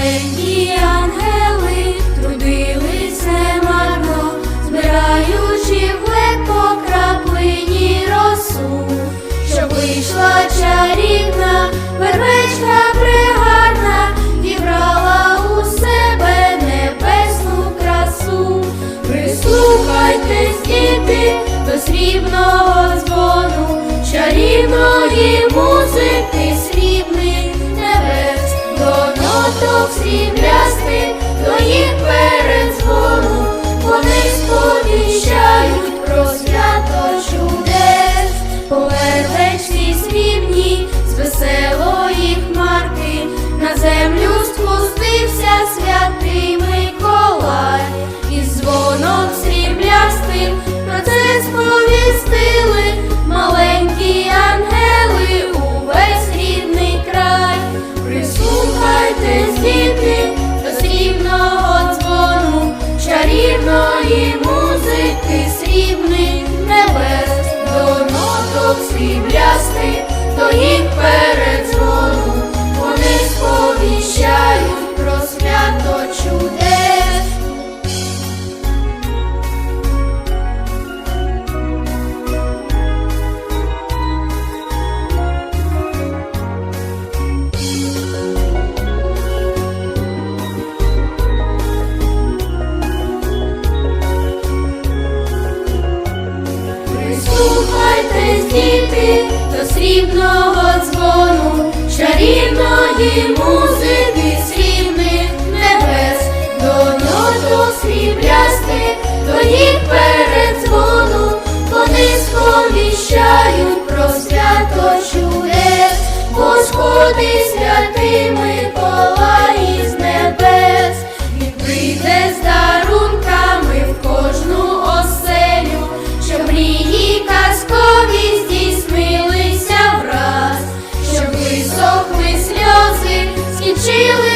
маленькі ангели трудилися марно, збираючи в по краплині росу, що вийшла чарівна, вербечка пригарна, Зібрала у себе небесну красу, прислухайтесь, діти, до срібного дзвону, чарівної музики срібний ноток сріблястих, до їх передзвону, вони сповіщають про свято чудес, поверхні срібні з веселої хмарки, на землю діти, до срібного дзвону, чарівної музики, срібних небес, до ноту сріблястих, до їх передзвону, вони сповіщають про свято чудес, бо сходить святий she